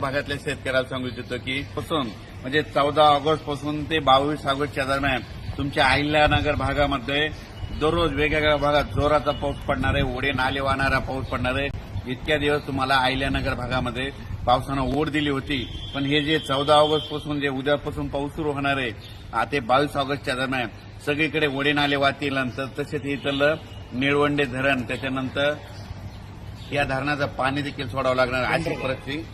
भागातल्या शेतकऱ्याला सांगू इच्छितो की पासून म्हणजे चौदा ऑगस्टपासून ते बावीस ऑगस्टच्या दरम्यान तुमच्या अहिल्यानगर भागामध्ये दररोज वेगवेगळ्या भागात जोराचा पाऊस पडणार आहे ओढे नाले वाहणारा पाऊस पडणार. आहे इतक्या दिवस तुम्हाला अहिल्यानगर भागामध्ये पावसानं ओढ दिली होती. पण हे जे चौदा ऑगस्टपासून जे उद्यापासून पाऊस सुरू होणार आहे ते बावीस ऑगस्टच्या दरम्यान सगळीकडे ओढे नाले वाहतील नंतर तसेच इथलं निळवंडे धरण त्याच्यानंतर या धरणाचं पाणी देखील सोडावं लागणार. अशी परिस्थिती.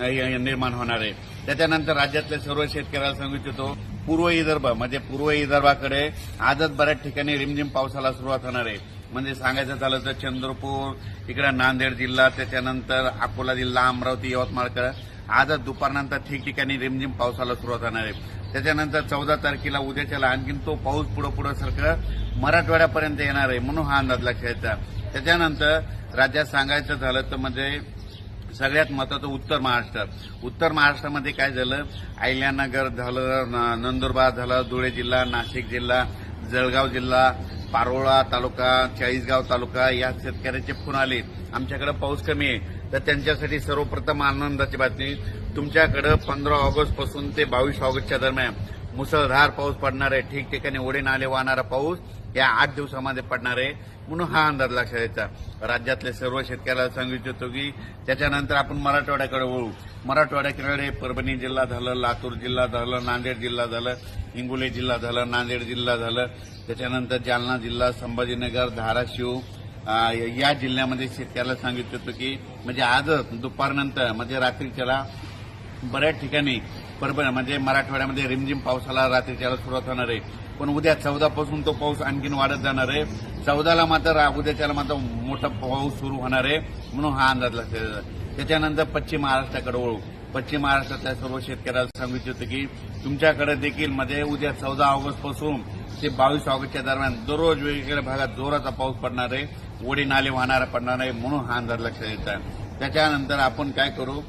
निर्माण होणार आहे. त्याच्यानंतर राज्यातल्या सर्व शेतकऱ्याला सांगू इच्छितो पूर्व विदर्भ म्हणजे पूर्व विदर्भाकडे आजच बऱ्याच ठिकाणी रिमझिम पावसाला सुरुवात होणार आहे. म्हणजे सांगायचं झालं तर चंद्रपूर इकडे नांदेड जिल्हा त्याच्यानंतर अकोला जिल्हा अमरावती यवतमाळकडे आजच दुपारनंतर ठिकठिकाणी रिमझिम पावसाला सुरुवात होणार आहे. त्याच्यानंतर चौदा तारखेला उद्याच्याला आणखीन तो पाऊस पुढं पुढं सारखं मराठवाड्यापर्यंत येणार आहे म्हणून हा अंदाज लक्षात त्याच्यानंतर राज्यात सांगायचं झालं तर म्हणजे सगळ्यात महत्वाचं उत्तर महाराष्ट्र. उत्तर महाराष्ट्रामध्ये काय झालं? आयल्यानगर झालं न- नंदुरबार झालं धुळे जिल्हा नाशिक जिल्हा जळगाव जिल्हा पारोळा तालुका चाळीसगाव तालुका या शेतकऱ्याचे फोन आले. आमच्याकडे पाऊस कमी आहे. तर त्यांच्यासाठी सर्वप्रथम आनंदाची बातमी. तुमच्याकडे पंधरा ऑगस्टपासून ते बावीस ऑगस्टच्या दरम्यान मुसळधार पाऊस पडणार आहे. ठिकठिकाणी ओढे नाले वाहणारा पाऊस. या आठ दिवसामध्ये पडणार आहे. म्हणून हा अंदाज लक्षात यायचा राज्यातले सर्व शेतकऱ्याला सांगू इच्छितो की त्याच्यानंतर आपण मराठवाड्याकडे वळू. मराठवाड्याकडे परभणी जिल्हा झालं लातूर जिल्हा झालं नांदेड जिल्हा झालं हिंगोली जिल्हा झालं नांदेड जिल्हा झालं. त्याच्यानंतर जालना जिल्हा संभाजीनगर धाराशिव या जिल्ह्यामध्ये शेतकऱ्याला सांगू इच्छितो की म्हणजे आजच दुपारनंतर म्हणजे रात्रीच्याला बऱ्याच ठिकाणी परभणी म्हणजे मराठवाड्यामध्ये रिमझिम पावसाला रात्रीच्याला सुरुवात होणार आहे. पण उद्या चौदापासून तो पाऊस आणखीन वाढत जाणार आहे. चौदाला मात्र उद्याच्याला मात्र मोठा पाऊस सुरू होणार आहे म्हणून हा अंदाज लक्षात त्याच्यानंतर पश्चिम महाराष्ट्राकडे वळू. पश्चिम महाराष्ट्रातल्या सर्व शेतकऱ्याला सांगू इच्छितो की तुमच्याकडे देखील मध्ये उद्या चौदा ऑगस्टपासून ते बावीस ऑगस्टच्या दरम्यान दररोज वेगवेगळ्या भागात जोराचा पाऊस पडणार आहे. ओढी नाले वाहणारा पडणार आहे म्हणून हा अंदाज लक्षात येत आहे. त्याच्यानंतर आपण काय करू?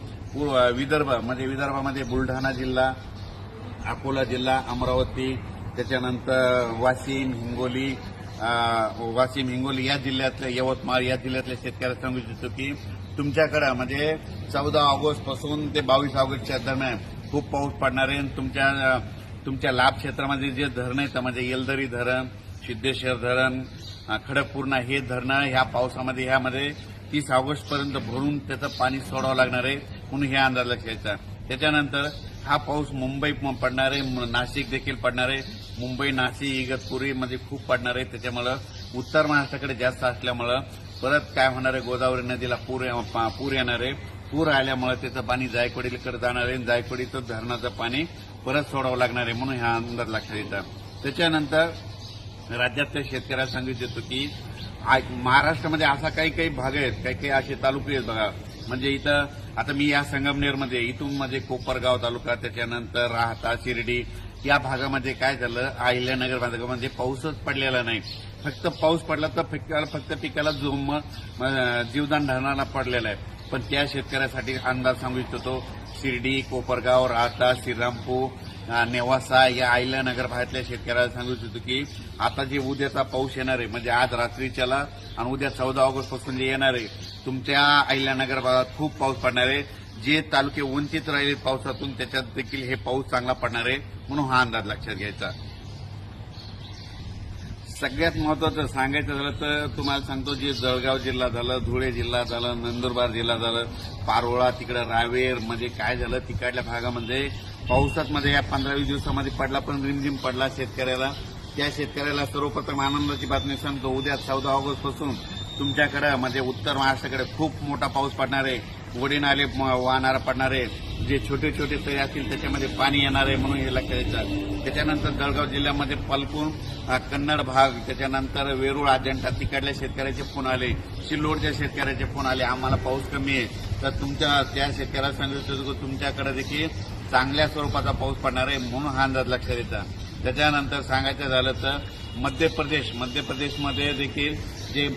विदर्भ म्हणजे विदर्भामध्ये बुलढाणा जिल्हा अकोला जिल्हा अमरावती त्याच्यानंतर वाशिम हिंगोली वाशिम हिंगोली या जिल्ह्यातल्या यवतमाळ या जिल्ह्यातल्या शेतकऱ्याला सांगू इच्छितो की तुमच्याकडं म्हणजे चौदा ऑगस्टपासून ते बावीस ऑगस्टच्या दरम्यान खूप पाऊस पडणार आहे. आणि तुमच्या तुमच्या लाभ क्षेत्रामध्ये जे धरण आहेत म्हणजे येलदरी धरण सिद्धेश्वर धरण खडकपूर्णा हे धरणं ह्या पावसामध्ये ह्यामध्ये तीस ऑगस्ट पर्यंत भरून त्याचं पाणी सोडावं लागणार आहे. म्हणून हे अंदाज लक्षात त्याच्यानंतर हा पाऊस मुंबई म- पडणार आहे. नाशिक देखील पडणार आहे. मुंबई नाशिक इगतपुरीमध्ये खूप पडणार आहे. त्याच्यामुळं उत्तर महाराष्ट्राकडे जास्त असल्यामुळं परत काय होणार आहे? गोदावरी नदीला पूर ये- पा- पूर येणार आहे. पूर आल्यामुळे त्याचं पाणी जायकवाडीकडे जाणार आहे. जायकवाडीचं धरणाचं पाणी परत सोडावं लागणार आहे म्हणून हा अंदाज लक्षात येतात त्याच्यानंतर राज्यातल्या शेतकऱ्याला सांगू इच्छितो की महाराष्ट्रामध्ये असा काही काही भाग आहेत. काही काही असे तालुके आहेत बघा. म्हणजे इथं आता मी या संगमनेरमध्ये इथून म्हणजे कोपरगाव तालुका त्याच्यानंतर राहता शिर्डी या भागामध्ये काय झालं? अहिल्यानगर भागामध्ये पाऊसच पडलेला नाही. फक्त पाऊस पडला तर पिकाला फक्त पिकाला जोम जीवदान धरणाला पडलेला आहे. पण त्या शेतकऱ्यासाठी अंदाज सांगू इच्छितो शिर्डी कोपरगाव राहता श्रीरामपूर नेवासा या अहिल्यानगर भागातल्या शेतकऱ्याला सांगू इच्छितो की आता जे उद्याचा पाऊस येणार आहे म्हणजे आज रात्रीच्याला आणि उद्या चौदा ऑगस्टपासून जे येणार आहे तुमच्या अहिल्यानगर भागात खूप पाऊस पडणार आहे. जे तालुके वंचित राहिले पावसातून त्याच्यात देखील हे पाऊस चांगला पडणार आहे म्हणून हा अंदाज लक्षात घ्यायचा. सगळ्यात महत्वाचं सांगायचं झालं तर तुम्हाला सांगतो जे जळगाव जिल्हा झालं धुळे जिल्हा झालं नंदुरबार जिल्हा झालं पारोळा तिकडं रावेर म्हणजे काय झालं तिकडल्या भागामध्ये पावसात मध्ये या पंधरा वीस दिवसामध्ये पडला पण रिमझिम पडला शेतकऱ्याला. त्या शेतकऱ्याला सर्वप्रथम आनंदाची बातमी सांगतो उद्या चौदा ऑगस्टपासून तुमच्याकडे म्हणजे उत्तर महाराष्ट्राकडे खूप मोठा पाऊस पडणार आहे. ओढी नाले म- वाहणारा जे छोटे छोटे तळे असतील त्याच्यामध्ये पाणी येणार आहे म्हणून हे लक्षात येतात त्याच्यानंतर जळगाव जिल्ह्यामध्ये पलकून कन्नड भाग त्याच्यानंतर वेरूळ अजंठा तिकडल्या शेतकऱ्याचे फोन आले. सिल्लोडच्या शेतकऱ्याचे फोन आले. आम्हाला पाऊस कमी आहे. तर तुमच्या त्या शेतकऱ्याला सांगितलं की तुमच्याकडे देखील चांगल्या स्वरूपाचा पाऊस पडणार आहे म्हणून हा अंदाज लक्षात येतं. त्याच्यानंतर सांगायचं झालं तर मध्य प्रदेश मध्य प्रदेशमध्ये देखील जे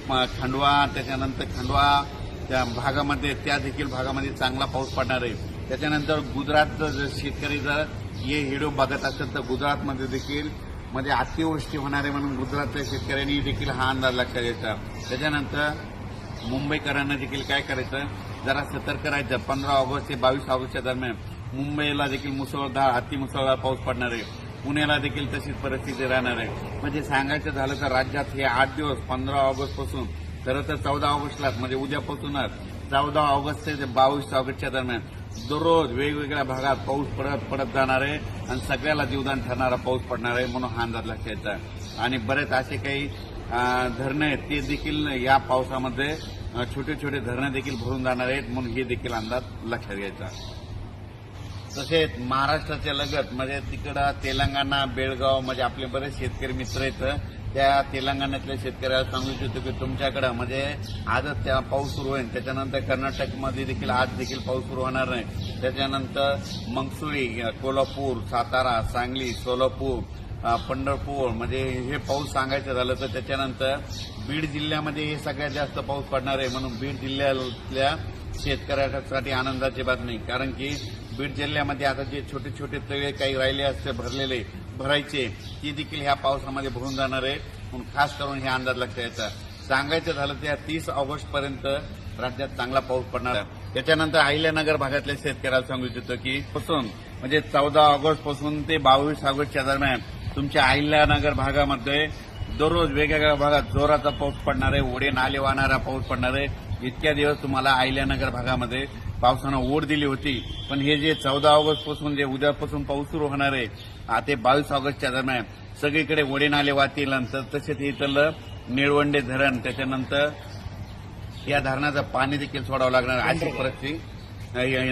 खंडवा त्याच्यानंतर खंडवा त्या भागामध्ये त्या देखील भागामध्ये चांगला पाऊस पडणार आहे. त्याच्यानंतर गुजरात जर शेतकरी जर हे व्हिडिओ बघत असेल तर गुजरातमध्ये देखील म्हणजे अतिवृष्टी होणार आहे म्हणून गुजरातच्या शेतकऱ्यांनी देखील हा अंदाज लक्षात घ्यायचा. त्याच्यानंतर मुंबईकरांना देखील काय करायचं जरा सतर्क राहायचं. पंधरा ऑगस्ट ते बावीस ऑगस्टच्या दरम्यान मुंबईला देखील मुसळधार अतिमुसळधार पाऊस पडणार आहे. पुण्याला देखील तशीच परिस्थिती राहणार आहे. म्हणजे सांगायचं झालं तर राज्यात हे आठ दिवस पंधरा ऑगस्टपासून खरं तर चौदा ऑगस्टलाच म्हणजे उद्यापासूनच चौदा ऑगस्ट ते बावीस ऑगस्टच्या दरम्यान दररोज वेगवेगळ्या भागात पाऊस पडत पडत जाणार आहे आणि सगळ्याला जीवदान ठरणारा पाऊस पडणार आहे म्हणून हा अंदाज लक्षात यायचा आणि बरेच असे काही धरणं आहेत ते देखील या पावसामध्ये छोटे छोटे धरणं देखील भरून जाणार आहेत म्हणून हे देखील अंदाज लक्षात घ्यायचा. तसेच महाराष्ट्राच्या लगत म्हणजे तिकडं तेलंगणा बेळगाव म्हणजे आपले बरेच शेतकरी मित्र आहेत त्या तेलंगणातल्या शेतकऱ्याला सांगू इच्छितो की तुमच्याकडं म्हणजे आजच त्या पाऊस सुरू होईल. त्याच्यानंतर कर्नाटकमध्ये देखील आज देखील पाऊस सुरू होणार नाही. त्याच्यानंतर मंगसुळी कोल्हापूर सातारा सांगली सोलापूर पंढरपूर म्हणजे हे पाऊस सांगायचं झालं तर त्याच्यानंतर बीड जिल्ह्यामध्ये हे सगळ्यात जास्त पाऊस पडणार आहे म्हणून बीड जिल्ह्यातल्या शेतकऱ्यासाठी आनंदाची बातमी. कारण की बीड जिल्ह्यामध्ये आता जे छोटे छोटे तळे काही राहिले असते भरलेले भरायचे ते देखील ह्या पावसामध्ये भरून जाणार आहे म्हणून खास करून हे अंदाज लक्षात यायचा सांगायचं झालं तर या तीस ऑगस्ट पर्यंत राज्यात चांगला पाऊस पडणार आहे. त्याच्यानंतर अहिल्यानगर भागातल्या शेतकऱ्याला सांगू इच्छितो की पासून म्हणजे चौदा ऑगस्टपासून ते बावीस ऑगस्टच्या दरम्यान तुमच्या अहिल्यानगर भागामध्ये दररोज वेगवेगळ्या भागात जोराचा पाऊस पडणार आहे ओढे नाले वाहणारा पाऊस पडणार आहे. इतक्या दिवस तुम्हाला अहिल्यानगर भागामध्ये पावसानं ओढ दिली होती. पण हे जे चौदा ऑगस्टपासून जे उद्यापासून पाऊस सुरू होणार आहे आता ते बावीस ऑगस्टच्या दरम्यान सगळीकडे ओढे नाले वाहतील नंतर तसेच इथलं निळवंडे धरण त्याच्यानंतर या धरणाचं पाणी देखील सोडावं लागणार अशी परिस्थिती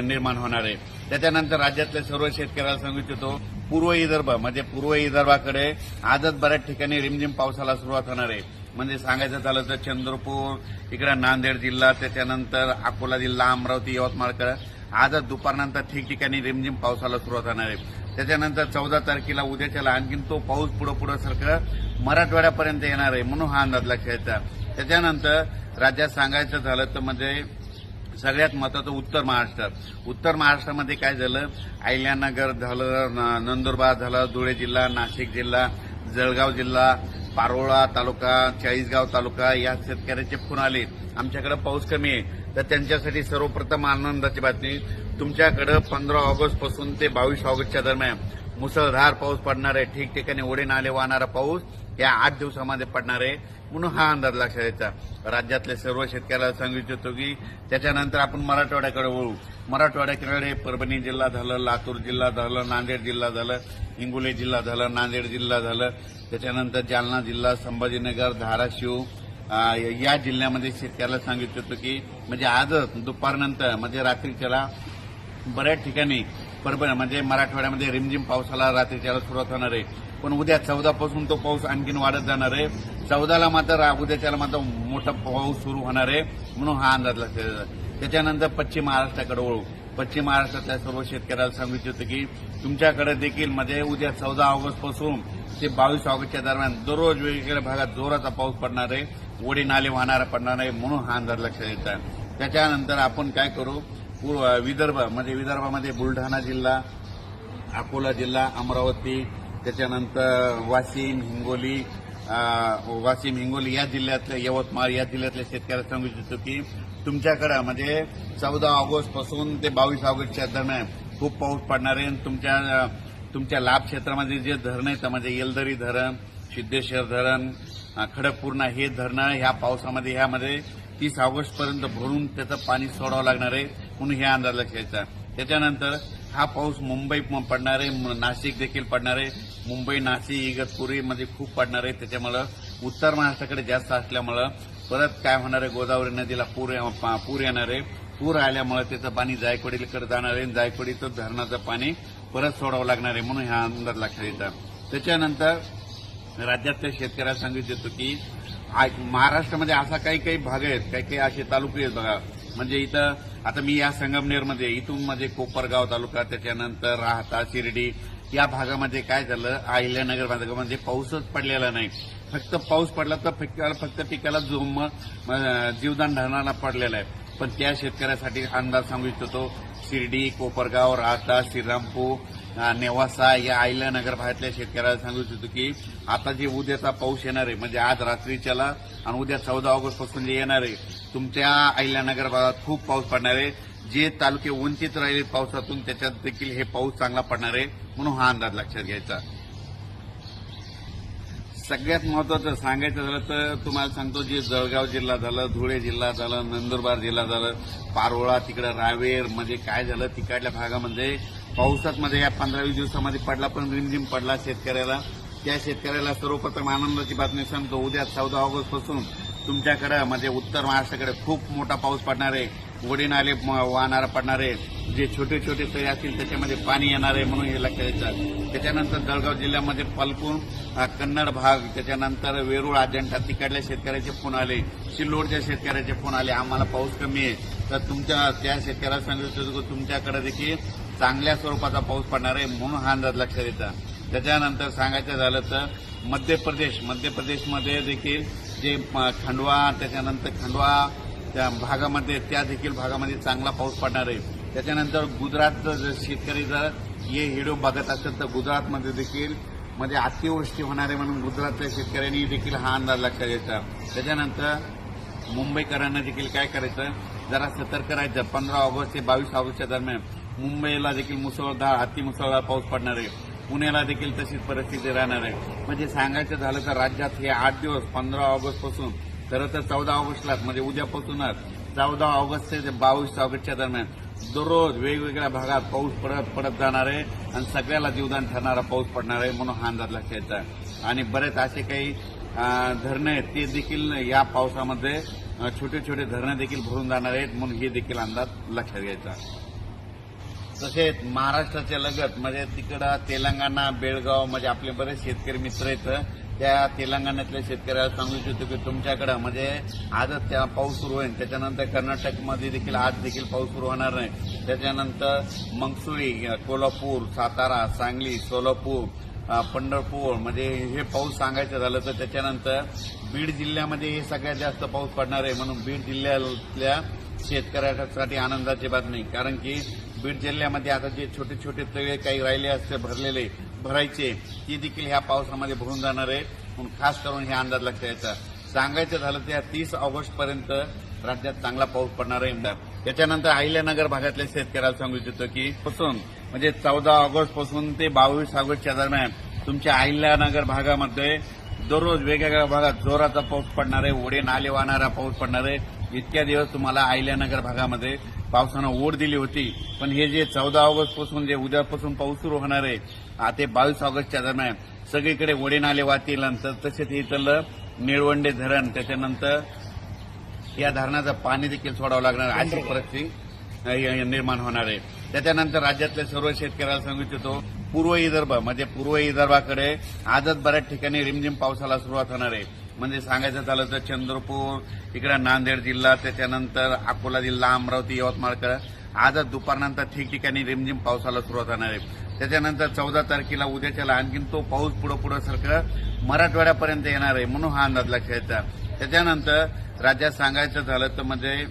निर्माण होणार आहे. त्याच्यानंतर राज्यातल्या सर्व शेतकऱ्याला सांगू इच्छितो पूर्व विदर्भ म्हणजे पूर्व विदर्भाकडे आजच बऱ्याच ठिकाणी रिमझिम पावसाला सुरुवात होणार आहे. म्हणजे सांगायचं झालं तर चंद्रपूर इकडे नांदेड जिल्हा त्याच्यानंतर अकोला जिल्हा अमरावती यवतमाळकडे. आजच दुपारनंतर ठिकठिकाणी रिमझिम पावसाला सुरुवात होणार आहे. त्याच्यानंतर चौदा तारखेला उद्याच्याला आणखीन तो पाऊस पुढं पुढं सारखं मराठवाड्यापर्यंत येणार आहे म्हणून हा अंदाज लक्षायचा त्याच्यानंतर राज्यात सांगायचं झालं तर म्हणजे सगळ्यात महत्वाचं उत्तर महाराष्ट्र. उत्तर महाराष्ट्रामध्ये काय झालं? अहिल्यानगर झालं न- नंदुरबार झालं धुळे जिल्हा नाशिक जिल्हा जळगाव जिल्हा पारोळा तालुका चाळीसगाव तालुका या शेतकऱ्याचे फोन आले. आमच्याकडे पाऊस कमी आहे. तर त्यांच्यासाठी सर्वप्रथम आनंदाची बातमी. तुमच्याकडे पंधरा ऑगस्टपासून ते बावीस ऑगस्टच्या दरम्यान मुसळधार पाऊस पडणार आहे. ठिकठिकाणी ओढे नाले वाहणारा पाऊस या आठ दिवसामध्ये पडणार आहे. म्हणून हा अंदाज लक्षात यायचा राज्यातल्या सर्व शेतकऱ्याला सांगू इच्छितो की त्याच्यानंतर आपण मराठवाड्याकडे वळू. मराठवाड्याकडे परभणी जिल्हा झालं लातूर जिल्हा झालं नांदेड जिल्हा झालं हिंगोली जिल्हा झालं नांदेड जिल्हा झालं. त्याच्यानंतर जालना जिल्हा संभाजीनगर धाराशिव या जिल्ह्यामध्ये शेतकऱ्याला सांगितलं होतं की म्हणजे आजच दुपारनंतर म्हणजे रात्रीच्याला बऱ्याच ठिकाणी परभणी म्हणजे मराठवाड्यामध्ये रिमझिम पावसाला रात्रीच्याला सुरुवात होणार आहे. पण उद्या चौदापासून तो पाऊस आणखीन वाढत जाणार आहे. चौदाला मात्र उद्याच्याला मात्र मोठा पाऊस सुरू होणार आहे म्हणून हा अंदाज लक्षात त्याच्यानंतर पश्चिम महाराष्ट्राकडे वळू. पश्चिम महाराष्ट्रातल्या सर्व शेतकऱ्याला सांगितलं होतं की तुमच्याकडे देखील म्हणजे उद्या चौदा ऑगस्टपासून ते बावीस ऑगस्टच्या दरम्यान दररोज वेगवेगळ्या भागात जोराचा पाऊस पडणार आहे ओढी नाले वाहणारा पडणार आहे म्हणून हा अंदाज लक्षात येत आहे. त्याच्यानंतर आपण काय करू? पूर्व विदर्भ म्हणजे विदर्भामध्ये बुलढाणा जिल्हा अकोला जिल्हा अमरावती त्याच्यानंतर वाशिम हिंगोली वाशिम हिंगोली या जिल्ह्यातल्या यवतमाळ या जिल्ह्यातल्या शेतकऱ्याला सांगू इच्छितो की तुमच्याकडं म्हणजे चौदा ऑगस्टपासून ते बावीस ऑगस्टच्या दरम्यान खूप पाऊस पडणार आहे आणि तुमच्या तुमच्या लाभ क्षेत्रामध्ये जे धरणं आहेत म्हणजे येलदरी धरण सिद्धेश्वर धरण खडकपूर्णा हे धरणं ह्या पावसामध्ये ह्यामध्ये तीस ऑगस्टपर्यंत भरून त्याचं पाणी सोडावं लागणार आहे. म्हणून हे अंदाज लक्षायचा त्याच्यानंतर हा पाऊस मुंबई पडणार आहे. नाशिक देखील पडणार आहे. मुंबई नाशिक इगतपुरीमध्ये खूप पडणार आहे. त्याच्यामुळं उत्तर महाराष्ट्राकडे जास्त असल्यामुळं परत काय होणार आहे? गोदावरी नदीला पूर पा- पूर येणार आहे. पूर आल्यामुळे त्याचं पाणी जायकवाडीकडे जाणार आहे. जायकवाडीचं धरणाचं पाणी परत सोडावं लागणार आहे म्हणून हा अंदाज लक्षात येतात त्याच्यानंतर राज्यातल्या शेतकऱ्याला सांगू इच्छितो की महाराष्ट्रामध्ये असा काही काही भाग आहेत काही काही असे तालुके आहेत बघा. म्हणजे इथं आता मी या संगमनेरमध्ये इथून म्हणजे कोपरगाव तालुका त्याच्यानंतर राहता शिर्डी या भागामध्ये काय झालं अहिल्यानगर भागामध्ये म्हणजे पाऊसच पडलेला नाही. फक्त पाऊस पडला तर पिकाला फक्त पिकाला जोम जीवदान धरणारा पडलेला आहे. पण त्या शेतकऱ्यासाठी अंदाज सांगू इच्छितो शिर्डी कोपरगाव राहता श्रीरामपूर नेवासा या आयल्या नगर भागातल्या शेतकऱ्याला सांगू इच्छितो की आता जे उद्याचा पाऊस येणार आहे म्हणजे आज रात्रीच्याला आणि उद्या चौदा ऑगस्टपासून जे येणार आहे तुमच्या आयल्या नगर भागात खूप पाऊस पडणार आहे. जे तालुके वंचित राहिले पावसातून त्याच्यात देखील हे पाऊस चांगला पडणार आहे म्हणून हा अंदाज लक्षात घ्यायचा. सगळ्यात महत्वाचं सांगायचं झालं तर तुम्हाला सांगतो जे जळगाव जिल्हा झालं धुळे जिल्हा झालं नंदुरबार जिल्हा झालं पारोळा तिकडं रावेर म्हणजे काय झालं तिकडल्या भागामध्ये पावसात मध्ये या पंधरा वीस दिवसामध्ये पडला पण रिमझिम पडला शेतकऱ्याला. त्या शेतकऱ्याला सर्वप्रथम आनंदाची बातमी सांगतो. उद्या चौदा ऑगस्टपासून तुमच्याकडे म्हणजे उत्तर महाराष्ट्राकडे खूप मोठा पाऊस पडणार आहे. वडी नाले म- वाहणारा पडणार जे छोटे छोटे तळे असतील त्याच्यामध्ये पाणी येणार आहे म्हणून हे लक्षात येतं. त्याच्यानंतर जळगाव जिल्ह्यामध्ये पालकून कन्नड भाग त्याच्यानंतर वेरूळ अजंठा तिकडल्या शेतकऱ्याचे फोन आले सिल्लोडच्या शेतकऱ्याचे फोन आले आम्हाला पाऊस कमी आहे. तर तुमच्या त्या शेतकऱ्याला सांगितलं की तुमच्याकडे देखील चांगल्या स्वरूपाचा पाऊस पडणार आहे म्हणून हा अंदाज लक्षात येतं. त्याच्यानंतर सांगायचं झालं तर मध्य प्रदेश मध्य प्रदेशमध्ये देखील जे खंडवा त्याच्यानंतर खंडवा त्या भागामध्ये त्या देखील भागामध्ये चांगला पाऊस पडणार आहे. त्याच्यानंतर गुजरातचं जर शेतकरी जर हे हिडो बघत असेल तर गुजरातमध्ये देखील म्हणजे अतिवृष्टी होणार आहे म्हणून गुजरातच्या शेतकऱ्यांनी देखील हा अंदाज लक्षात घ्यायचा. त्याच्यानंतर मुंबईकरांना देखील काय करायचं जरा सतर्क राहायचं. पंधरा ऑगस्ट ते बावीस ऑगस्टच्या दरम्यान मुंबईला देखील मुसळधार अति मुसळधार पाऊस पडणार आहे. पुण्याला देखील तशीच परिस्थिती राहणार आहे. म्हणजे सांगायचं झालं तर राज्यात हे आठ दिवस पंधरा ऑगस्टपासून खरं तर चौदा ऑगस्टलाच म्हणजे उद्यापासूनच चौदा ऑगस्ट ते बावीस ऑगस्टच्या दरम्यान दररोज वेगवेगळ्या भागात पाऊस पडत पडत जाणार आहे आणि सगळ्याला जीवदान ठरणारा पाऊस पडणार आहे म्हणून हा अंदाज लक्षात यायचा आणि बरेच असे काही धरणं आहेत ते देखील या पावसामध्ये छोटे छोटे धरणं देखील भरून जाणार आहेत म्हणून हे देखील अंदाज लक्षात घ्यायचा. तसेच महाराष्ट्राच्या लगत म्हणजे तिकडं तेलंगणा बेळगाव म्हणजे आपले बरेच शेतकरी मित्र आहेत त्या तेलंगणातल्या शेतकऱ्याला सांगू इच्छितो की तुमच्याकडं म्हणजे आजच त्या पाऊस सुरू होईल. त्याच्यानंतर कर्नाटकमध्ये देखील आज देखील पाऊस सुरू होणार नाही. त्याच्यानंतर मंगसुळी कोल्हापूर सातारा सांगली सोलापूर पंढरपूर म्हणजे हे पाऊस सांगायचं झालं तर त्याच्यानंतर बीड जिल्ह्यामध्ये हे सगळ्यात जास्त पाऊस पडणार आहे. म्हणून बीड जिल्ह्यातल्या शेतकऱ्यासाठी आनंदाची बातमी. कारण की बीड जिल्ह्यामध्ये आता जे छोटे छोटे तळे काही राहिले असते भरलेले भरायचे ते देखील ह्या पावसामध्ये भरून जाणार आहे. म्हणून खास करून हे अंदाज लक्षात यायचा. सांगायचं झालं तर तीस ऑगस्ट पर्यंत राज्यात चांगला पाऊस पडणार आहे त्याच्यानंतर अहिल्यानगर भागातल्या शेतकऱ्याला सांगू इच्छितो की पासून म्हणजे चौदा ऑगस्टपासून ते बावीस ऑगस्टच्या दरम्यान तुमच्या अहिल्यानगर भागामध्ये दररोज वेगवेगळ्या भागात जोराचा पाऊस पडणार आहे ओढे नाले वाहणारा पाऊस पडणार आहे. इतक्या दिवस तुम्हाला अहिल्यानगर भागामध्ये पावसानं ओढ दिली होती. पण हे जे चौदा ऑगस्टपासून जे उद्यापासून पाऊस सुरू होणार आहे ते बावीस ऑगस्टच्या दरम्यान सगळीकडे ओढे नाले वाहतील नंतर तसेच इथलं निळवंडे धरण त्याच्यानंतर या धरणाचं पाणी देखील सोडावं लागणार. अशी परिस्थिती निर्माण होणार आहे. त्याच्यानंतर राज्यातल्या सर्व शेतकऱ्याला सांगू इच्छितो पूर्व विदर्भ म्हणजे पूर्व विदर्भाकडे आजच बऱ्याच ठिकाणी रिमझिम पावसाला सुरुवात होणार आहे. म्हणजे सांगायचं झालं तर चंद्रपूर इकडे नांदेड जिल्हा त्याच्यानंतर अकोला जिल्हा अमरावती यवतमाळकडे आजच दुपारनंतर ठिकठिकाणी रिमझिम पावसाला सुरुवात होणार आहे. त्याच्यानंतर चौदा तारखेला उद्याच्याला आणखीन तो पाऊस पुढं पुढं सारखं मराठवाड्यापर्यंत येणार आहे म्हणून हा अंदाज लक्षात त्याच्यानंतर राज्यात सांगायचं झालं तर म्हणजे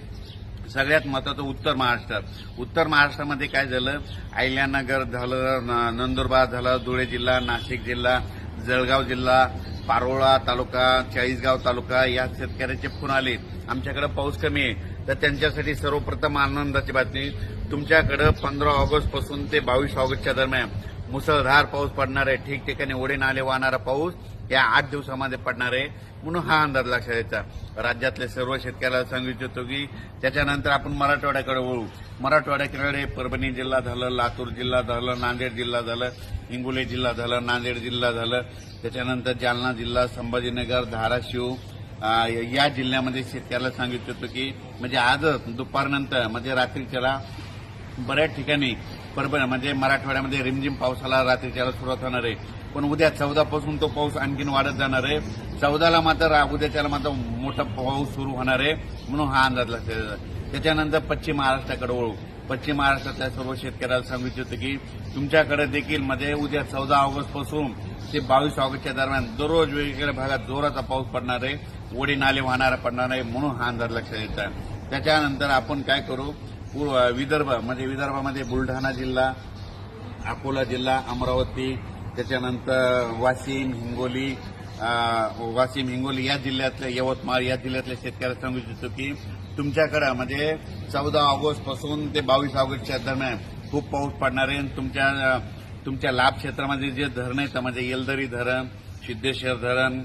सगळ्यात महत्वाचं उत्तर महाराष्ट्रात उत्तर महाराष्ट्रामध्ये काय झालं? अहिल्यानगर झालं न- नंदुरबार झालं धुळे जिल्हा नाशिक जिल्हा जळगाव जिल्हा पारोळा तालुका चाळीसगाव तालुका या शेतकऱ्याचे फोन आले. आमच्याकडे पाऊस कमी आहे. तर त्यांच्यासाठी सर्वप्रथम आनंदाची बातमी तुमच्याकडं पंधरा ऑगस्टपासून ते बावीस ऑगस्टच्या दरम्यान मुसळधार पाऊस पडणार आहे. ठिकठिकाणी ओढे नाले वाहणारा पाऊस या आठ दिवसामध्ये पडणार आहे. म्हणून हा अंदाज लक्षात यायचा. राज्यातल्या सर्व शेतकऱ्याला सांगू इच्छितो की त्याच्यानंतर आपण मराठवाड्याकडे वळू. मराठवाड्याकडे परभणी जिल्हा झालं लातूर जिल्हा झालं नांदेड जिल्हा झालं हिंगोली जिल्हा झालं नांदेड जिल्हा झालं. त्याच्यानंतर जालना जिल्हा संभाजीनगर धाराशिव या जिल्ह्यामध्ये शेतकऱ्याला सांगू इच्छितो की म्हणजे आजच दुपारनंतर म्हणजे रात्रीच्याला बऱ्याच ठिकाणी परभणी म्हणजे मराठवाड्यामध्ये रिमझिम पावसाला रात्रीच्याला सुरुवात होणार आहे. पण उद्या चौदापासून तो पाऊस आणखीन वाढत जाणार आहे. चौदाला मात्र उद्याच्याला मात्र मोठा पाऊस सुरू होणार आहे म्हणून हा अंदाज लक्षात त्याच्यानंतर पश्चिम महाराष्ट्राकडे वळू. पश्चिम महाराष्ट्रातल्या सर्व शेतकऱ्याला सांगू इच्छितो की तुमच्याकडे देखील म्हणजे उद्या चौदा ऑगस्टपासून ते बावीस ऑगस्टच्या दरम्यान दररोज वेगवेगळ्या भागात जोराचा पाऊस पडणार आहे. ओढी नाले वाहणारा पडणार आहे म्हणून हा अंदाज लक्षात येत. आहे त्याच्यानंतर आपण काय करू? विदर्भ म्हणजे विदर्भामध्ये बुलढाणा जिल्हा अकोला जिल्हा अमरावती त्याच्यानंतर वाशिम हिंगोली वाशिम हिंगोली या जिल्ह्यातल्या यवतमाळ या जिल्ह्यातल्या शेतकऱ्याला सांगू इच्छितो की तुमच्याकडं म्हणजे चौदा ऑगस्टपासून ते बावीस ऑगस्टच्या दरम्यान खूप पाऊस पडणार आहे आणि तुमच्या तुमच्या लाभ क्षेत्रामध्ये जे धरण आहेत म्हणजे येलदरी धरण सिद्धेश्वर धरण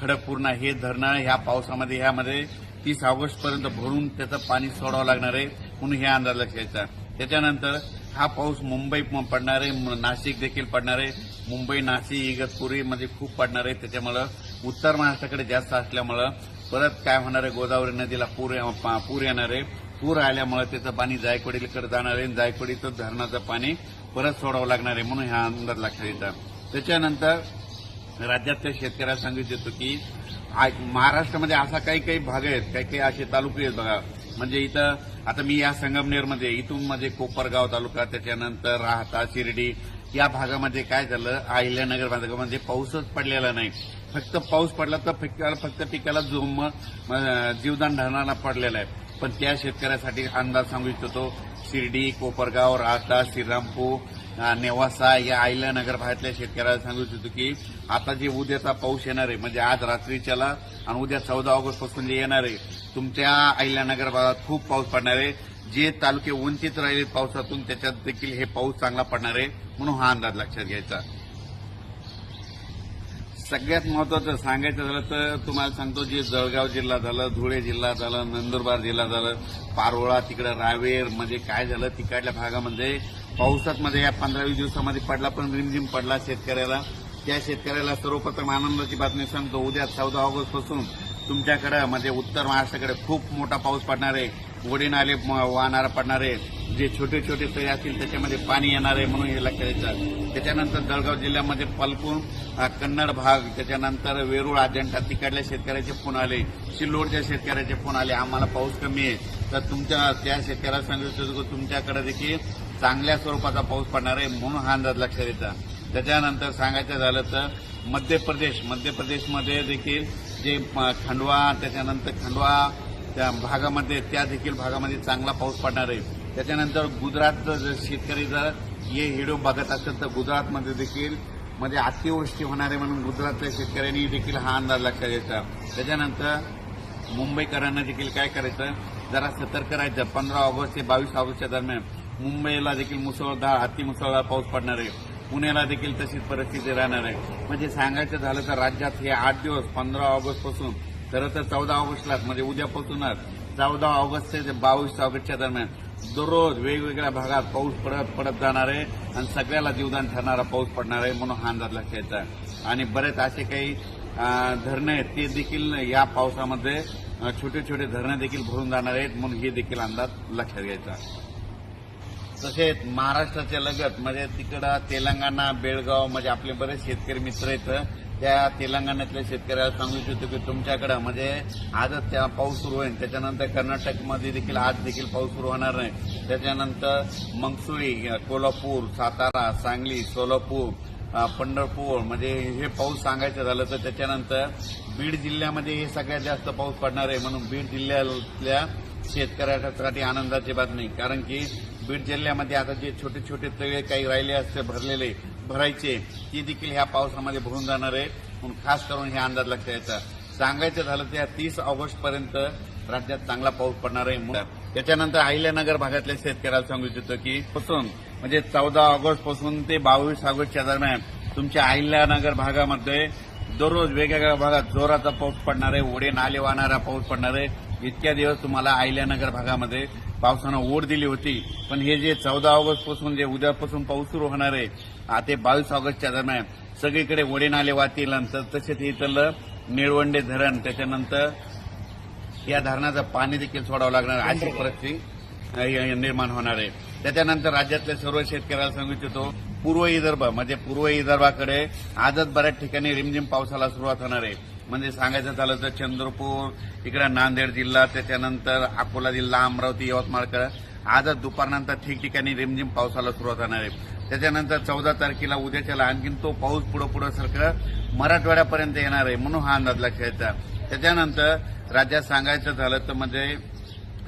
खडकपूर्णा हे धरणं ह्या पावसामध्ये ह्यामध्ये तीस ऑगस्टपर्यंत भरून त्याचं पाणी सोडावं लागणार आहे. म्हणून हे अंदाज लक्षायचा त्याच्यानंतर हा पाऊस मुंबई पडणार आहे नाशिक देखील पडणार आहे मुंबई नाशिक इगतपुरी मध्ये खूप पडणार. आहे त्याच्यामुळं उत्तर महाराष्ट्राकडे जास्त असल्यामुळं परत काय होणार आहे? गोदावरी नदीला पूर पा- पूर येणार आहे. पूर आल्यामुळे त्याचं पाणी जायकवाडीकडे जाणार आहे. जायकवाडीचं धरणाचं पाणी परत सोडावं लागणार आहे म्हणून हा अंदाज लक्षात येतात त्याच्यानंतर राज्यातल्या शेतकऱ्याला सांगू इच्छितो की महाराष्ट्रामध्ये असा काही काही भाग आहेत. काही काही असे तालुके आहेत बघा. म्हणजे इथं आता मी या संगमनेरमध्ये इथून म्हणजे कोपरगाव तालुका त्याच्यानंतर राहता शिर्डी या भागामध्ये काय झालं अहिल्यानगर भागामध्ये पाऊसच पडलेला नाही. फक्त पाऊस पडला तर पिकाला फक्त पिकाला जोम जीवदान धरणारा पडलेला आहे. पण त्या शेतकऱ्यासाठी अंदाज सांगू इच्छितो शिर्डी कोपरगाव राहता श्रीरामपूर नेवासा या अहिल्यानगर भागातल्या शेतकऱ्याला सांगू इच्छितो की आता जे उद्याचा पाऊस येणार आहे म्हणजे आज रात्रीच्याला आणि उद्या चौदा ऑगस्टपासून जे येणार आहे तुमच्या अहिल्यानगर भागात खूप पाऊस पडणार आहे. जे तालुके वंचित राहिले पावसातून त्याच्यात देखील हे पाऊस चांगला पडणार आहे म्हणून हा अंदाज लक्षात घ्यायचा. सगळ्यात महत्वाचं सांगायचं झालं तर तुम्हाला सांगतो जे जळगाव जिल्हा झालं धुळे जिल्हा झालं नंदुरबार जिल्हा झालं पारोळा तिकडं रावेर म्हणजे काय झालं तिकडल्या भागामध्ये पावसात मध्ये या पंधरा वीस दिवसामध्ये पडला पण रिमझिम पडला शेतकऱ्याला. त्या शेतकऱ्याला सर्वप्रथम आनंदाची बातमी सांगतो. उद्या चौदा ऑगस्टपासून तुमच्याकडं म्हणजे उत्तर महाराष्ट्राकडे खूप मोठा पाऊस पडणार आहे. ओढे नाले म- वाहणारा पडणार आहे. जे छोटे छोटे तळे असतील त्याच्यामध्ये पाणी येणार आहे म्हणून हे लक्षात येतं. त्याच्यानंतर जळगाव जिल्ह्यामध्ये पलकून कन्नड भाग त्याच्यानंतर वेरूळ अजंठा तिकडल्या शेतकऱ्याचे फोन आले. सिल्लोडच्या शेतकऱ्याचे फोन आले. आम्हाला पाऊस कमी आहे. तर तुमच्या त्या शेतकऱ्याला सांगितलं की तुमच्याकडे देखील चांगल्या स्वरूपाचा पाऊस पडणार आहे म्हणून हा अंदाज लक्षात येतं. त्याच्यानंतर सांगायचं झालं तर मध्य प्रदेश मध्य प्रदेशमध्ये देखील जे खंडवा त्याच्यानंतर खंडवा त्या भागामध्ये त्या देखील भागामध्ये चांगला पाऊस पडणार आहे. त्याच्यानंतर गुजरातचं जर शेतकरी जर हे हिडो बघत असेल तर गुजरातमध्ये देखील म्हणजे अतिवृष्टी होणार आहे म्हणून गुजरातच्या शेतकऱ्यांनी देखील हा अंदाज लक्षात घ्यायचा. त्याच्यानंतर मुंबईकरांना देखील काय करायचं जरा सतर्क राहायचं. पंधरा ऑगस्ट ते बावीस ऑगस्टच्या दरम्यान मुंबईला देखील मुसळधार अति मुसळधार पाऊस पडणार आहे. पुण्याला देखील तशीच परिस्थिती राहणार आहे. म्हणजे सांगायचं झालं तर राज्यात हे आठ दिवस पंधरा ऑगस्टपासून खरं तर चौदा ऑगस्टलाच म्हणजे उद्यापासूनच चौदा ऑगस्ट ते बावीस ऑगस्टच्या दरम्यान दररोज वेगवेगळ्या भागात पाऊस पडत पडत जाणार आहे आणि सगळ्याला जीवदान ठरणारा पाऊस पडणार आहे म्हणून हा अंदाज लक्षात यायचा आणि बरेच असे काही धरणं आहेत ते देखील या पावसामध्ये छोटे छोटे धरणं देखील भरून जाणार आहेत म्हणून हे देखील अंदाज लक्षात घ्यायचा तसेच महाराष्ट्राच्या लगत म्हणजे तिकडं तेलंगणा बेळगाव म्हणजे आपले बरेच शेतकरी मित्र आहेत. त्या तेलंगणातल्या शेतकऱ्याला सांगू इच्छितो की तुमच्याकडं म्हणजे आजच त्या पाऊस सुरू होईल. त्याच्यानंतर कर्नाटकमध्ये देखील आज देखील पाऊस सुरू होणार नाही. त्याच्यानंतर मंगसुळी कोल्हापूर सातारा सांगली सोलापूर पंढरपूर म्हणजे हे पाऊस सांगायचं झालं तर त्याच्यानंतर बीड जिल्ह्यामध्ये हे सगळ्यात जास्त पाऊस पडणार आहे. म्हणून बीड जिल्ह्यातल्या शेतकऱ्यासाठी आनंदाची बातमी. कारण की बीड जिल्ह्यामध्ये आता जे छोटे छोटे तळे काही राहिले असते भरलेले भरायचे ते देखील ह्या पावसामध्ये भरून जाणार आहे म्हणून खास करून हे अंदाज लक्षात यायचा सांगायचं झालं तर या तीस ऑगस्ट पर्यंत राज्यात चांगला पाऊस पडणार आहे त्याच्यानंतर अहिल्यानगर भागातल्या शेतकऱ्याला सांगू इच्छितो की पासून म्हणजे चौदा ऑगस्टपासून ते बावीस ऑगस्टच्या दरम्यान तुमच्या अहिल्यानगर भागामध्ये दररोज वेगवेगळ्या भागात जोराचा पाऊस पडणार आहे ओढे नाले वाहणारा पाऊस पडणार आहे. इतक्या दिवस तुम्हाला अहिल्यानगर भागामध्ये पावसानं ओढ दिली होती. पण हे जे चौदा ऑगस्टपासून जे उद्यापासून पाऊस सुरू होणार आहे आ, ते बावीस ऑगस्टच्या दरम्यान सगळीकडे ओढे नाले वाहतील नंतर तसेच इथलं निळवंडे धरण त्याच्यानंतर या धरणाचं पाणी देखील सोडावं लागणार अशी परिस्थिती निर्माण होणार आहे. त्याच्यानंतर राज्यातल्या सर्व शेतकऱ्याला सांगू इच्छितो पूर्व विदर्भ म्हणजे पूर्व विदर्भाकडे आजच बऱ्याच ठिकाणी रिमझिम पावसाला सुरुवात होणार आहे. म्हणजे सांगायचं झालं तर चंद्रपूर इकडे नांदेड जिल्हा त्याच्यानंतर अकोला जिल्हा अमरावती यवतमाळकर आजच दुपारनंतर ठिकठिकाणी रिमझिम पावसाला सुरुवात होणार आहे. त्याच्यानंतर चौदा तारखेला उद्याच्याला आणखीन तो पाऊस पुढं पुढं सारखं मराठवाड्यापर्यंत येणार आहे म्हणून हा अंदाज लक्षायचा त्याच्यानंतर राज्यात सांगायचं झालं तर म्हणजे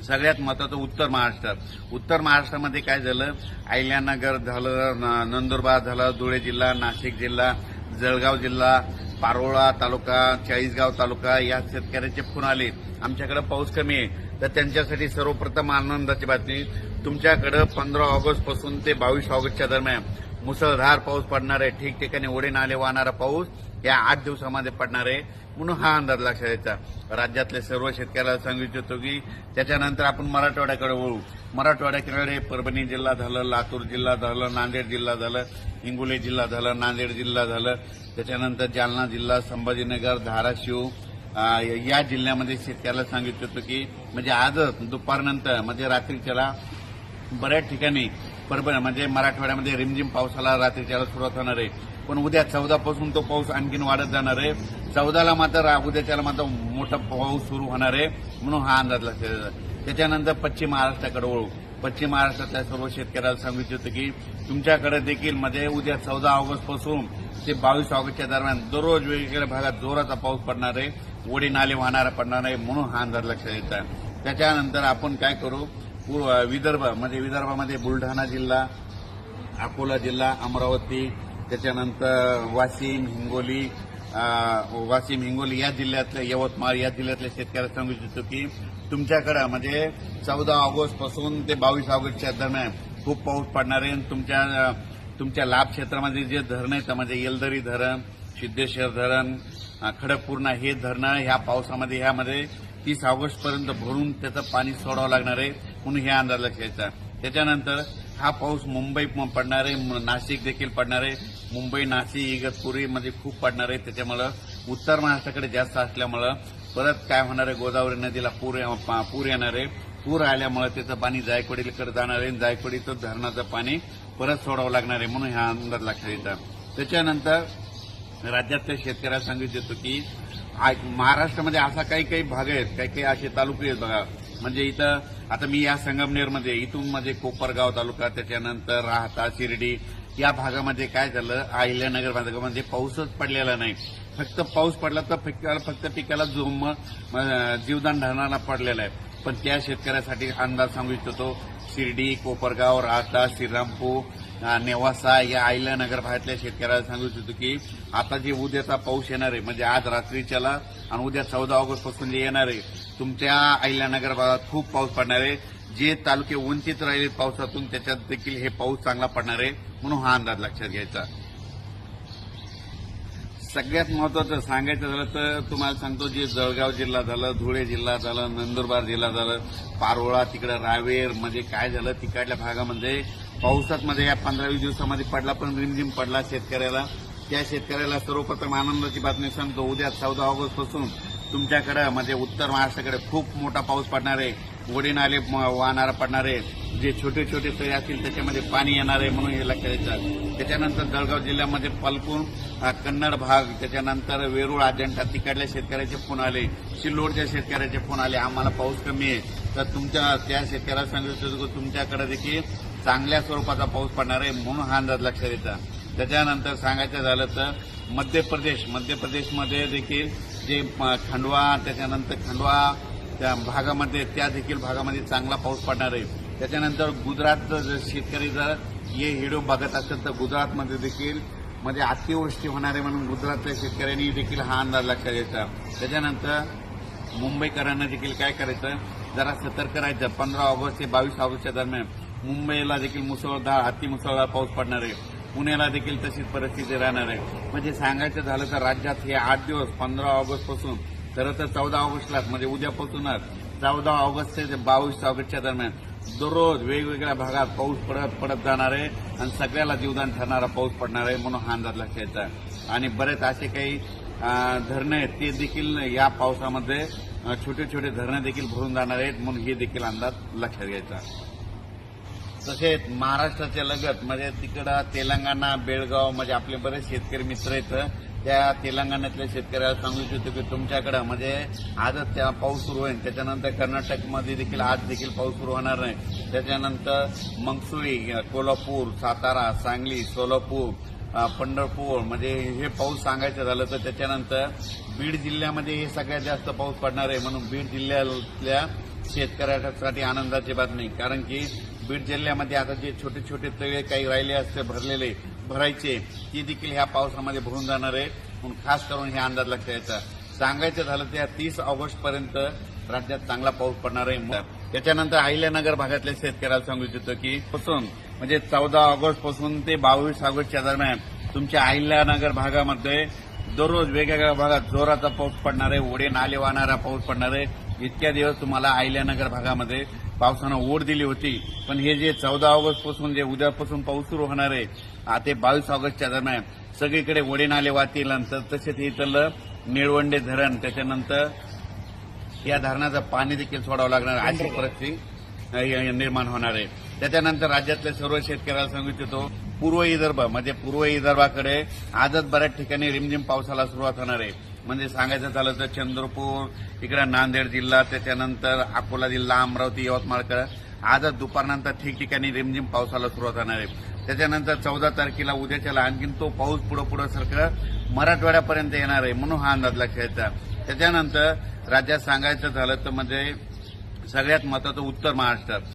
सगळ्यात महत्वाचं उत्तर महाराष्ट्रात उत्तर महाराष्ट्रामध्ये काय झालं? अहिल्यानगर झालं न- नंदुरबार झालं धुळे जिल्हा नाशिक जिल्हा जळगाव जिल्हा पारोळा तालुका चाळीसगाव तालुका या शेतकऱ्यांचे फोन आले. आमच्याकडे पाऊस कमी आहे. तर त्यांच्यासाठी सर्वप्रथम आनंदाची बातमी. तुमच्याकडे पंधरा ऑगस्टपासून ते बावीस ऑगस्टच्या दरम्यान मुसळधार पाऊस पडणार आहे. ठिकठिकाणी ओढे नाले वाहणारा पाऊस या आठ दिवसामध्ये पडणार आहे. म्हणून हा अंदाज लक्षात द्यायचा राज्यातले सर्व शेतकऱ्याला सांगू इच्छितो की त्याच्यानंतर आपण मराठवाड्याकडे वळू. मराठवाड्याकडे परभणी जिल्हा झालं लातूर जिल्हा झालं नांदेड जिल्हा झालं हिंगोली जिल्हा झालं नांदेड जिल्हा झालं. त्याच्यानंतर जालना जिल्हा संभाजीनगर धाराशिव या जिल्ह्यामध्ये शेतकऱ्याला सांगितलं होतं की म्हणजे आजच दुपारनंतर म्हणजे रात्रीच्याला बऱ्याच ठिकाणी परभणी म्हणजे मराठवाड्यामध्ये रिमझिम पावसाला रात्रीच्याला सुरुवात होणार आहे. पण उद्या चौदापासून तो पाऊस आणखीन वाढत जाणार आहे. चौदाला मात्र रा- उद्याच्याला मात्र मोठा पाऊस सुरू होणार आहे. म्हणून हा अंदाज लक्षात येतो. त्याच्यानंतर पश्चिम महाराष्ट्राकडे वळू. पश्चिम महाराष्ट्रातल्या सर्व शेतकऱ्याला सांगू इच्छितो की तुमच्याकडे देखील मध्ये उद्या चौदा ऑगस्टपासून ते बावीस ऑगस्टच्या दरम्यान दररोज वेगवेगळ्या भागात जोराचा पाऊस पडणार आहे ओढी नाले वाहणारा पडणार आहे म्हणून हा अंदाज लक्षात येत आहे. त्याच्यानंतर आपण काय करू पूर्व विदर्भ म्हणजे विदर्भामध्ये बुलढाणा जिल्हा अकोला जिल्हा अमरावती त्याच्यानंतर वाशिम हिंगोली वाशिम हिंगोली या जिल्ह्यातल्या यवतमाळ या जिल्ह्यातल्या शेतकऱ्याला सांगू इच्छितो की तुमच्याकडं म्हणजे चौदा ऑगस्टपासून ते बावीस ऑगस्टच्या दरम्यान खूप पाऊस पडणार आहे. आणि तुमच्या तुमच्या लाभ क्षेत्रामध्ये जे धरण आहेत म्हणजे येलदरी धरण सिद्धेश्वर धरण खडकपूर्णा हे धरणं ह्या पावसामध्ये ह्यामध्ये तीस ऑगस्टपर्यंत भरून त्याचं पाणी सोडावं लागणार आहे. म्हणून हे अंदाज लक्षायचा त्याच्यानंतर हा पाऊस मुंबई म- पडणार आहे नाशिक देखील पडणार आहे. मुंबई नाशिक इगतपुरीमध्ये खूप पडणार आहे. त्याच्यामुळं उत्तर महाराष्ट्राकडे जास्त असल्यामुळं परत काय होणार आहे गोदावरी नदीला पूर पा- पूर येणार आहे. पूर आल्यामुळे त्याचं पाणी जायकवाडीकडे जाणार आहे. आणि जायकवाडीचं धरणाचं पाणी परत सोडावं लागणार आहे म्हणून हा अंदाज लक्षात येतात त्याच्यानंतर राज्यातल्या शेतकऱ्याला सांगू देतो की महाराष्ट्रामध्ये असा काही काही भाग आहेत काही काही असे तालुके आहेत बघा. म्हणजे इथं आता मी या संगमनेरमध्ये इथून म्हणजे कोपरगाव तालुका त्याच्यानंतर राहता शिर्डी या भागामध्ये काय झालं अहिल्यानगर भागामध्ये पाऊसच पडलेला नाही. फक्त पाऊस पडला तर पिकाला फक्त पिकाला जोम जीवदान धरणारा पडलेला आहे. पण त्या शेतकऱ्यासाठी अंदाज सांगू इच्छितो शिर्डी कोपरगाव राहता श्रीरामपूर नेवासा या अहिल्यानगर भागातल्या शेतकऱ्याला सांगू इच्छितो की आता जे उद्याचा पाऊस येणार आहे म्हणजे आज रात्रीच्याला आणि उद्या चौदा ऑगस्टपासून जे येणार आहे तुमच्या अहिल्यानगर भागात खूप पाऊस पडणार आहे. जे तालुके वंचित राहिले पावसातून त्याच्यात देखील हे पाऊस चांगला पडणार आहे म्हणून हा अंदाज लक्षात घ्यायचा. सगळ्यात महत्वाचं सांगायचं झालं तर तुम्हाला सांगतो जे जळगाव जिल्हा झालं धुळे जिल्हा झालं नंदुरबार जिल्हा झालं पारोळा तिकडं रावेर म्हणजे काय झालं तिकडल्या भागामध्ये पावसात मध्ये या पंधरा वीस दिवसामध्ये पडला पण रिमझिम पडला शेतकऱ्याला. त्या शेतकऱ्याला सर्वप्रथम आनंदाची बातमी सांगतो. उद्या चौदा ऑगस्टपासून तुमच्याकडं म्हणजे उत्तर महाराष्ट्राकडे खूप मोठा पाऊस पडणार आहे. वडीनाले नाले म- वाहणारा पडणार आहे. जे छोटे छोटे तळे असतील त्याच्यामध्ये पाणी येणार आहे म्हणून हे लक्षात येतं त्याच्यानंतर जळगाव जिल्ह्यामध्ये पालकून कन्नड भाग त्याच्यानंतर वेरूळ अजंठा तिकडल्या शेतकऱ्याचे फोन आले. सिल्लोडच्या शेतकऱ्याचे फोन आले. आम्हाला पाऊस कमी आहे. तर तुमच्या त्या शेतकऱ्याला सांगितलं की तुमच्याकडे देखील चांगल्या स्वरूपाचा पाऊस पडणार आहे म्हणून हा अंदाज लक्षात येतं त्याच्यानंतर सांगायचं झालं तर मध्य प्रदेश मध्य प्रदेशमध्ये देखील जे खंडवा त्याच्यानंतर खंडवा त्या भागामध्ये त्या देखील भागामध्ये चांगला पाऊस पडणार आहे. त्याच्यानंतर गुजरातचं जर शेतकरी जर हे हिडो बघत असेल तर गुजरातमध्ये देखील म्हणजे अतिवृष्टी होणार आहे म्हणून गुजरातच्या शेतकऱ्यांनी देखील हा अंदाज लक्षात घ्यायचा. त्याच्यानंतर मुंबईकरांना देखील काय करायचं? जरा सतर्क राहायचं. पंधरा ऑगस्ट ते बावीस ऑगस्टच्या दरम्यान मुंबईला देखील मुसळधार अति मुसळधार पाऊस पडणार आहे. पुण्याला देखील तशीच परिस्थिती राहणार आहे. म्हणजे सांगायचं झालं तर राज्यात हे आठ दिवस पंधरा ऑगस्टपासून खरं तर चौदा ऑगस्टलाच म्हणजे उद्यापासूनच चौदा ऑगस्ट ते बावीस ऑगस्टच्या दरम्यान दररोज वेगवेगळ्या भागात पाऊस पडत पडत जाणार आहे आणि सगळ्याला जीवदान ठरणारा पाऊस पडणार आहे म्हणून हा अंदाज लक्षात आहे. आणि बरेच असे काही धरणं आहेत ते देखील या पावसामध्ये छोटे छोटे धरणं देखील भरून जाणार आहेत म्हणून हे देखील अंदाज लक्षात घ्यायचा तसेच महाराष्ट्राच्या लगत म्हणजे तिकडं तेलंगणा बेळगाव म्हणजे आपले बरेच शेतकरी मित्र आहेत त्या तेलंगणातल्या शेतकऱ्याला सांगू इच्छितो की तुमच्याकडं म्हणजे आजच त्या पाऊस सुरू होईल. त्याच्यानंतर कर्नाटकमध्ये देखील आज देखील पाऊस सुरू होणार नाही. त्याच्यानंतर मंगसुळी कोल्हापूर सातारा सांगली सोलापूर पंढरपूर म्हणजे हे पाऊस सांगायचं झालं तर त्याच्यानंतर बीड जिल्ह्यामध्ये हे सगळ्यात जास्त पाऊस पडणार आहे. म्हणून बीड जिल्ह्यातल्या शेतकऱ्यासाठी आनंदाची बातमी. कारण की बीड जिल्ह्यामध्ये आता जे छोटे छोटे तळे काही राहिले असते भरलेले भरायचे ती देखील ह्या पावसामध्ये भरून जाणार आहे. म्हणून खास करून हे अंदाज लक्षात येतं सांगायचं झालं तर तीस ऑगस्ट पर्यंत राज्यात चांगला पाऊस पडणार आहे. त्याच्यानंतर अहिल्यानगर भागातल्या शेतकऱ्याला सांगू इच्छितो की पासून म्हणजे चौदा ऑगस्टपासून ते बावीस ऑगस्टच्या दरम्यान तुमच्या अहिल्यानगर भागामध्ये दररोज वेगवेगळ्या भागात जोराचा पाऊस पडणार आहे. ओढे नाले वाहणारा पाऊस पडणार आहे. इतक्या दिवस तुम्हाला अहिल्यानगर भागामध्ये पावसानं ओढ दिली होती. पण हे जे चौदा ऑगस्टपासून जे उद्यापासून पाऊस सुरू होणार आहे ते बावीस ऑगस्टच्या दरम्यान सगळीकडे ओढे नाले वाहतील नंतर तसेच इथलं निळवंडे धरण त्याच्यानंतर या धरणाचं पाणी देखील सोडावं लागणार. अशी परिस्थिती निर्माण होणार आहे. त्याच्यानंतर राज्यातल्या सर्व शेतकऱ्याला सांगू इच्छितो पूर्व विदर्भ म्हणजे पूर्व विदर्भाकडे आजच बऱ्याच ठिकाणी रिमझिम पावसाला सुरुवात होणार आहे. म्हणजे सांगायचं झालं तर चंद्रपूर इकडे नांदेड जिल्हा त्याच्यानंतर अकोला जिल्हा अमरावती यवतमाळकर आजच दुपारनंतर ठिकठिकाणी रिमझिम पावसाला सुरुवात होणार आहे. त्याच्यानंतर चौदा तारखेला उद्याच्याला आणखीन तो पाऊस पुढं पुढं सारखं मराठवाड्यापर्यंत येणार आहे म्हणून हा अंदाज लक्षायचा त्याच्यानंतर राज्यात सांगायचं झालं तर म्हणजे सगळ्यात महत्वाचं उत्तर महाराष्ट्रात.